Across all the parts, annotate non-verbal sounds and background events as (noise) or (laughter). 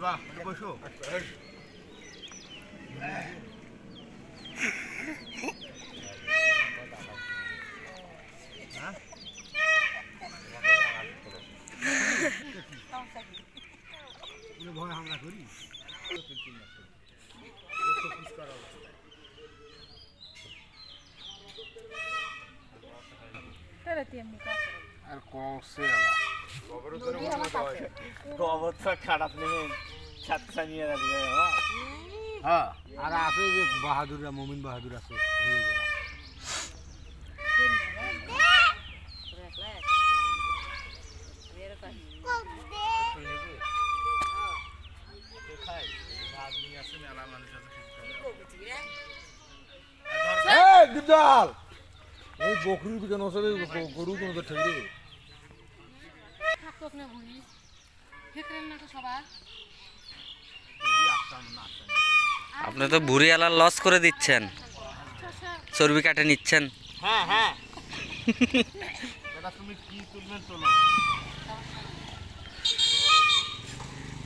এবার বসো ভয় হামলা করি আর কসে অবস্থা খারাপ নেই ছাত্রা নিয়ে যাবে হ্যাঁ। আর আছে যে বাহাদুর মমিন বাহাদুর আছে হয়ে গেল। এই বকরির বিকান আসলে গরু কোনো তো দেবে আপনি তো ভুড়ি আলার লস করে দিচ্ছেন। চর্বি কাটে নিচ্ছেন। হ্যাঁ হ্যাঁ। তুমি কি তোলো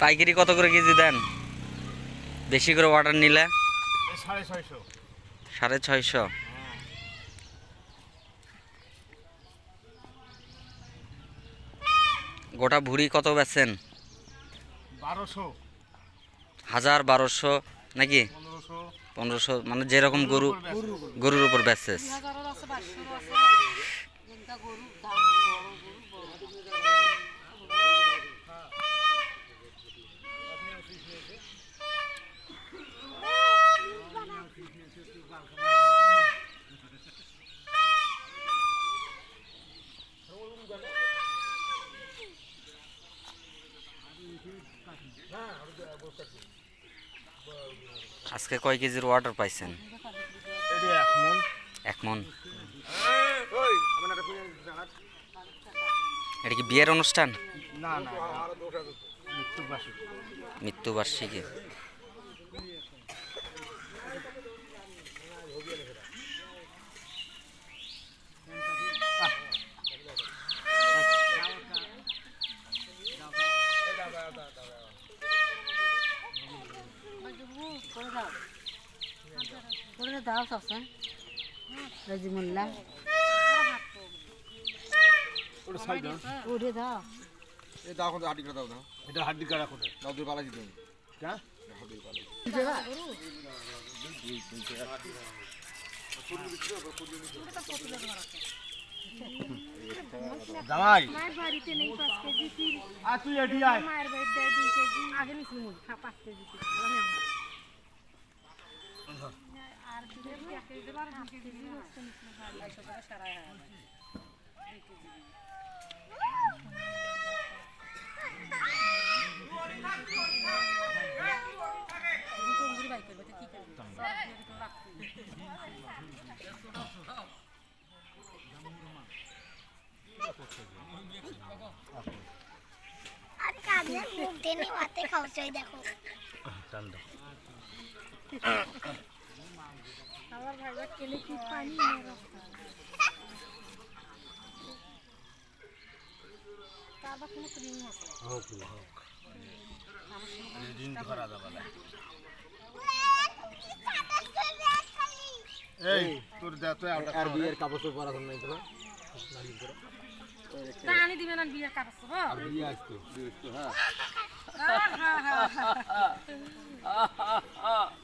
পাইকারি কত করে কেজি দেন? বেশি করে অর্ডার নিলে? সাড়ে ছয়শো। গোটা ভুড়ি কত বেচেন? বারোশো। হাজার বারোশো নাকি? পনেরোশো। মানে যেরকম গরু গরুর উপর বেচেস আজকে কয় কেজির অর্ডার পাইছেন? এটি এক মন। এটা কি বিয়ের অনুষ্ঠান? না না মৃত্যু বাসী মৃত্যুবার্ষিকী করে দাও। রাজিমুল্লাহ উঠে দাও। এই দাও হাঁটি করে দাও দাও। এটা হাড্ডি কাটা দাও দুই পালা হ্যাঁ জামাই মায়ের বাড়িতে নেই পাঁচ কেজি আর তুই এটি আয়। মায়ের বাড়িতে দেয় কেজি। আগে নিছি মুল পাঁচ কেজি। মুখ দিয়ে নিমাতে খাওয়াই দেখো। নিয়ে (laughs) ক্রিম আছে দিন ধরা যাবে না এই তোর দে তো আর বিয়ের কাপড় পরা নাই তো তা আনি দিবেন আর বিয়ের কাগজ তো আর বিয়ে আসতো বিয়ে আসতো হ্যাঁ। (laughs)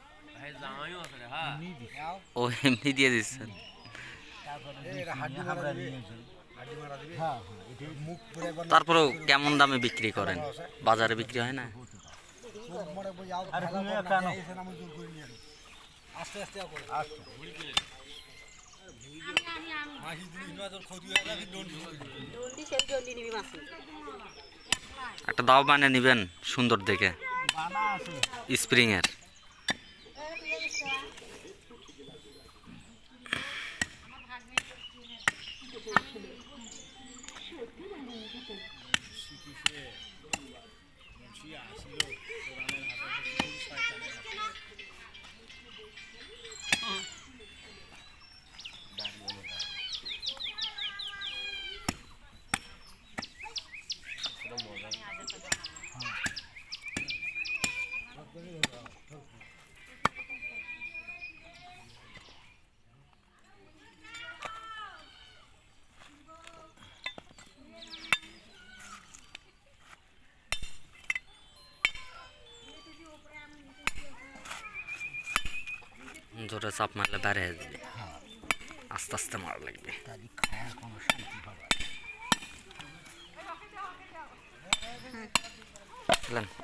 ও এমনি দিয়ে দিচ্ছেন। তারপরেও কেমন দামে বিক্রি করেন? বাজারে বিক্রি হয় না? একটা দাও বানিয়ে নেবেন সুন্দর দেখে। স্প্রিং এর ये मुंशी आसिफ लोग पुराने জোরে চাপ মারলে বেড়ে যাবে। আস্তে আস্তে মারা লাগবে।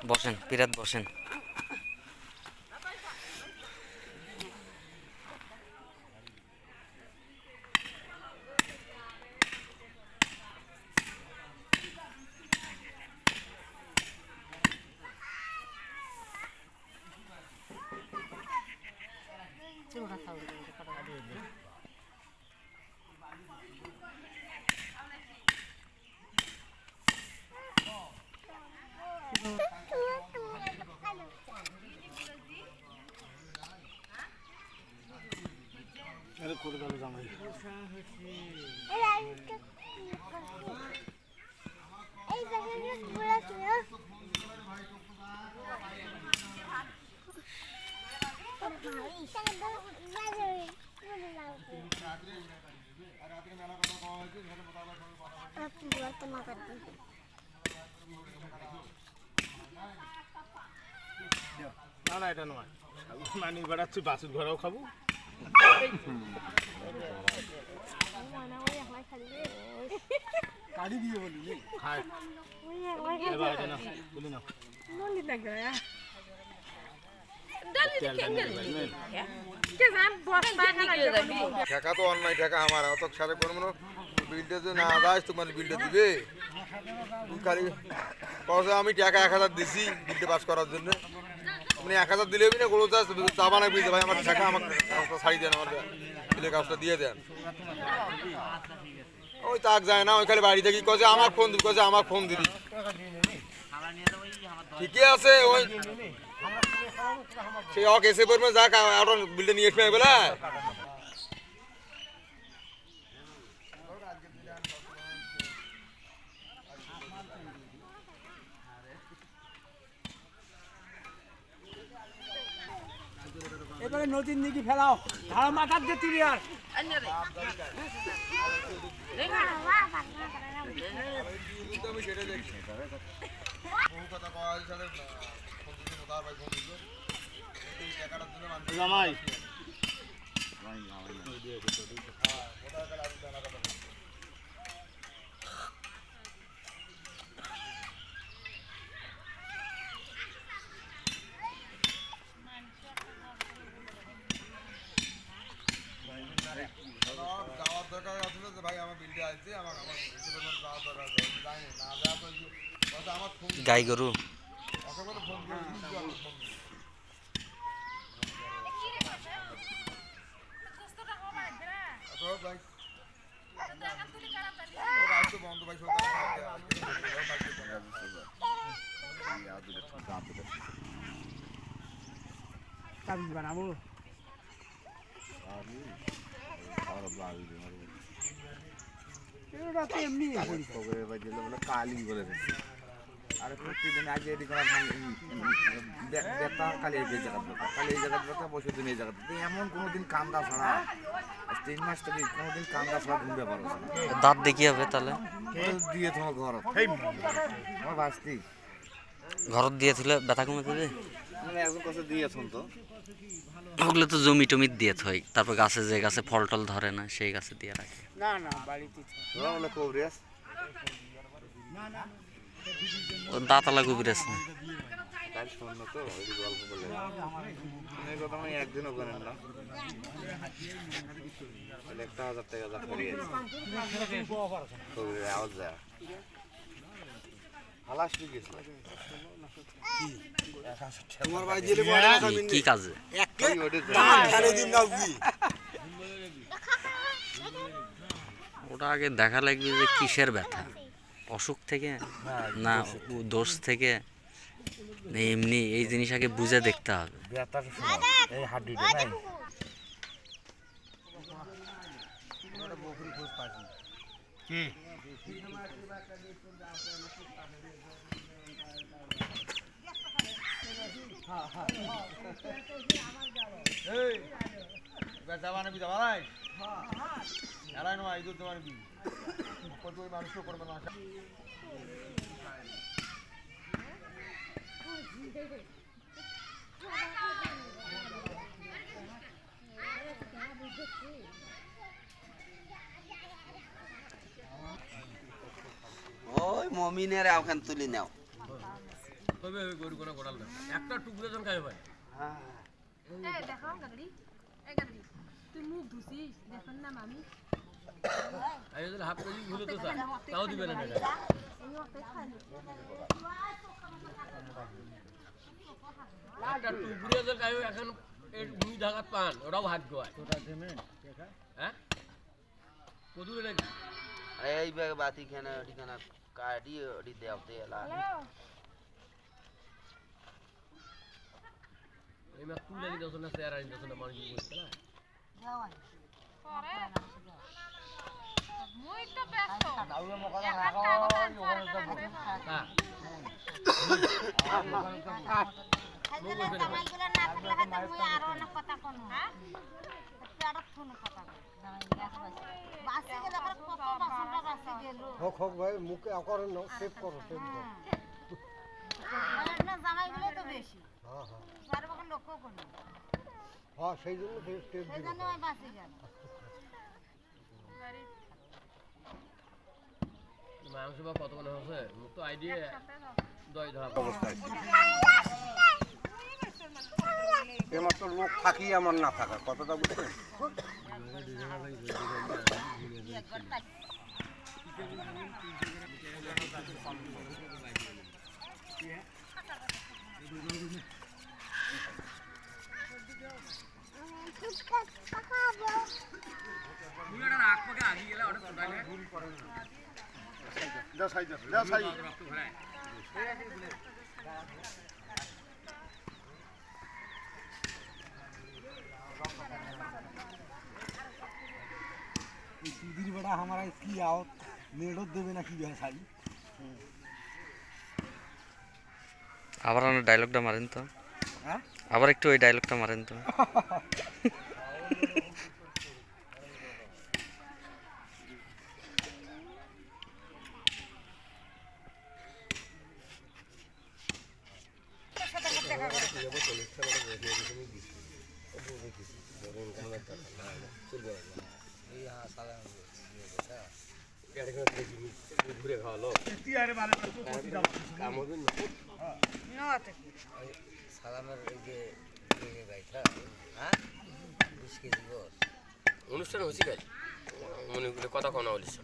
বসেন পিরাত বসেন। চুড়া খাওয়া এই জায়গাটা ঘোরা ছিল না না এটা নয় মানে বেড়াচ্ছি বাসুর ঘরেও খাব খায় এবার এটা নাও, তুলে নাও। নিয়ে যাবেন। ঠেকা তো অন্যায় ঠেকা আমার অত করব না। বিলটা যদি না দাস তোমার বিলটা দিবে। তুই খালি আমি টাকা এক হাজার দিছি বিলটা পাস করার জন্য। আপনি এক হাজার দিলেও না কোনো চাষ চা বানাই বিলতে ভাই আমার টাকা আমার কাজটা ছাড়ি দেন আমার বিলের কাজটা দিয়ে দেন। ওই তাক যায় না ওই খালি বাড়ি থেকে কসে আমার ফোন দিবি কসে আমার ফোন দিবি। ঠিকই আছে ওই সে অক এসে পড়বে যাক আর বিলটা নিয়ে আসবে বেলা এবারে নদীর দিকে ফেলাও ধারা মাথার দিয়ে তুলি আর সেটা দেখছি বহু কথা কওয়া জামাই। যাওয়ার দরকার আছিল যে ভাই আমার বিলটা আসছে আমার আমার হিসেবে মতো যাওয়ার দরকার আছে যাই না না যাওয়া তো এই যে- কথা আমার ফোন গাই গরু অসংখ্য করে ফোন করে দিচ্ছি, আমার ফোন দিই। আচ্ছা, হোক ভাই। ও ভাই তো বন্ধ ভাই, সব কথা বলতে আজকে- আজকে ভাই তো বন্ধ। তাবিজ বানাবো। এমনি কালি বলে আর প্রতিদিন আজ এটি করা বেতা কালি এই জায়গা বেতা কালি এই জায়গা বেতা বসে দিন এই জায়গা এমন কোনোদিন কান্দা ছাড়া তিন মাস থেকে কোনোদিন কান্দা ছাড়া ঘুমতে পারো দাঁত দেখি হবে তাহলে? দিয়ে তোমার ঘর? আমার বাস্তি। ঘরত দিয়ে থুলে ব্যথা কমে দেবে মানে ওগুলো তো জমি টমি দিয়ে থই তারপর গাছে যে গাছে ফল টল ধরে না সেই গাছে দিয়ে রাখে। না না বাড়িতে দাঁতালা গুবির আছে না? কাল শূন্য তো ওই গল্প বলে। এই কথা আমি একদিনও করেন না। একটা হাজার টাকা যা করিয়েছে কবির আওয়াজ যায় কি কাজে? ওটা আগে দেখা লাগবে যে কিসের ব্যথা? অসুখ থেকে? না দোষ থেকে? এমনি এই জিনিস আগে বুঝে দেখতে হবে। এই হাড্ডিটা নাই কি? ওই করবে না। ওই মমিনের ওখান তুলি নাও তবে ওই গরু কোনো গোড়াল না একটা টুকরো জন খাই ভাই এই দেখো গাড়ি এই গাড়ি তুই মুখ ধুছিস দেখুন না মামি আমি যদি হাফ কেজি ভুলে তো তাও দিবে না এটা একটা এখন এই পান ওরাও ভাগ্য হয়। হ্যাঁ? কদুরে নাকি? এই ব্যাগ বাতি খানে কাটি ওটি দেওতে এলা। এই মা তুলে দিতে না চেয়ার আনি দিতে না? মানুষ না হোক হোক ভাই মুখে অকরেন সেভ করো সেভ করো। জামাইগুলো তো বেশি। হ্যাঁ হ্যাঁ। লক্ষ্য হ্যাঁ সেই জন্য সেভ সেভ সেই জন্য ওই বাসে গেল মাংস বা কত মনে হচ্ছে মুখ তো আইডিয়া দই ধরা এমাত্র লোক থাকি আমার না থাকা কতটা বুঝছেন? যা যা সুধীর বেটা আমার কি আও মেডও দেবে না কি শাড়ি আবার আমার ডায়লগটা মারেন তো হ্যাঁ? আবার একটু ওই ডায়লগটা মারেন তো (laughs) ঘুরে খাওয়ালো কাম হবে না সালামের এই যে এই যে গাইটা হ্যাঁ বিশ কেজি অনুষ্ঠান হচ্ছে কাজ মনে করে কথা কনা বলিস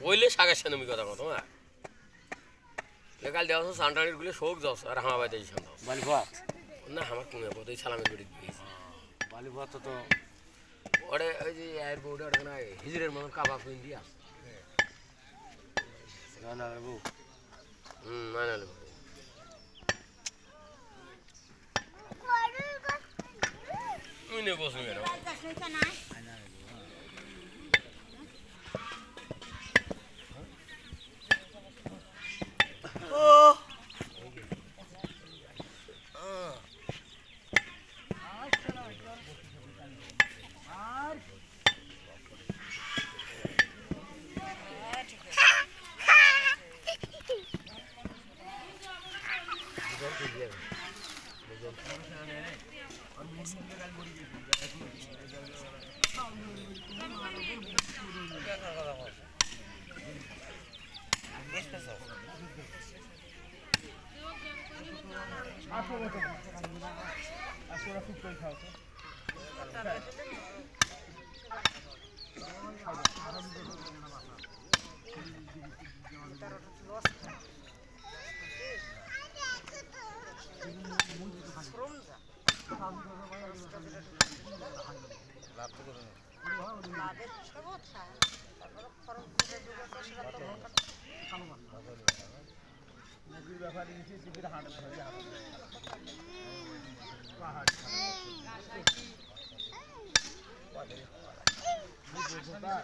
বললে সাগের সাথে আমি কথা কত হ্যাঁ কাল দেওয়া সান্টানিরগুলো শোক যাও আর হামা বাইতে সান্দাও বালি ভাত না আমার কুমে কত সালামের বেড়ে দিয়েছি বালি ভাত তো ওরে ওই যে এর বউটা ওখানে হিজড়ের মতন কাবাব কিনে দিয়া না বউ হুম মানে নে। বসবি কেন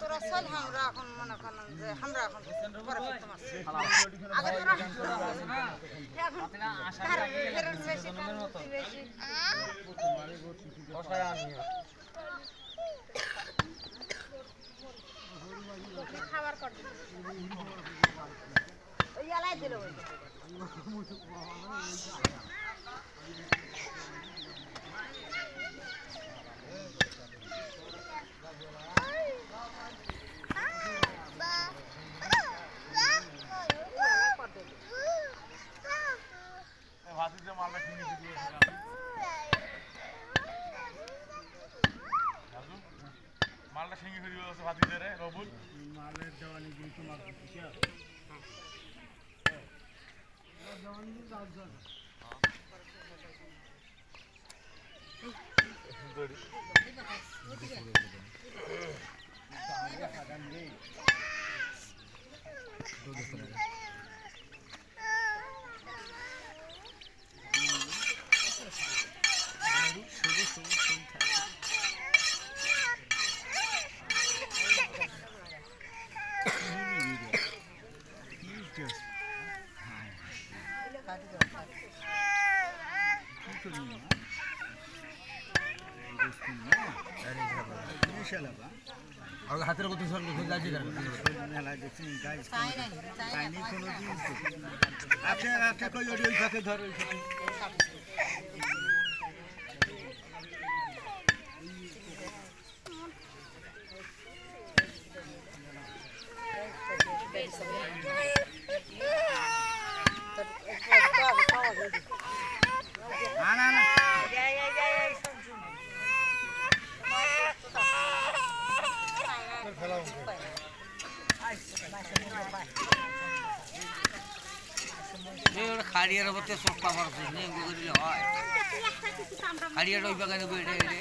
তোরা চল আমরা এখন মনে করেন যে আমরা এখন পরে আগে তোরা খাবার কর। দিল ওই মালটা সিঙ্গি ফিরি আছে ভাতি রে রবুল মালের দেওয়ানি কিন্তু মাল হাতের কত সর যাচ্ছি মেলা দেখছি গাছ চাইনি কোনো জিনিস আচ্ছা আচ্ছা কই ওই ফাঁকে ধর ওই ফাঁকে। না না না পড়ছে নে গুগলি হয় খাড়িয়ার ওই বাগানে বেড়ে রে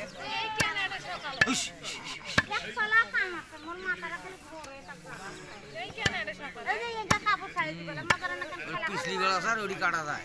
পিছলি বেলা স্যার ওটি কাটা যায়।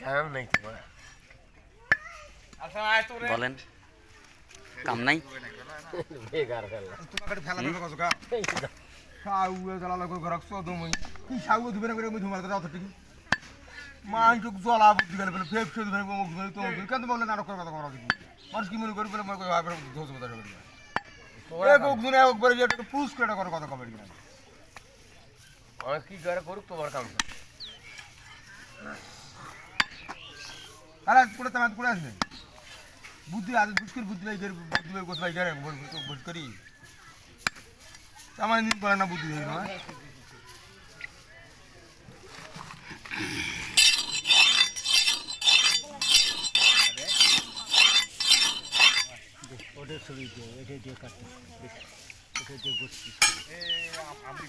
ঘরক সদম কি সাউয়ে দিবে না করে মুই ধুমার দাও ঠিক মাংস জ্বালা বুদ্ধি গেলে বলে ফেপ ফেপ ধরে মুখ ধরে তো কেন বলে নাটক করে কথা করা মানুষ কি মনে করি মনে করি ভাই ধোস কথা করি এক এক দিনে এক করে যেটা পুষ করে করে কথা কমেডি কি করে করুক তোমার কাম। আরে পুরো তোমার পুরো আসবে। বুদ্ধি আজ বুঝকির বুদ্ধি ভাই গের বুদ্ধি ভাই গোসবাই গেরে বুঝ করি। আমার নিন করে না বুদ্ধি ভাই না ছড়িয়ে দিয়ে এটা দিয়ে কাটতে এটা দিয়ে গোষ্ঠী আমি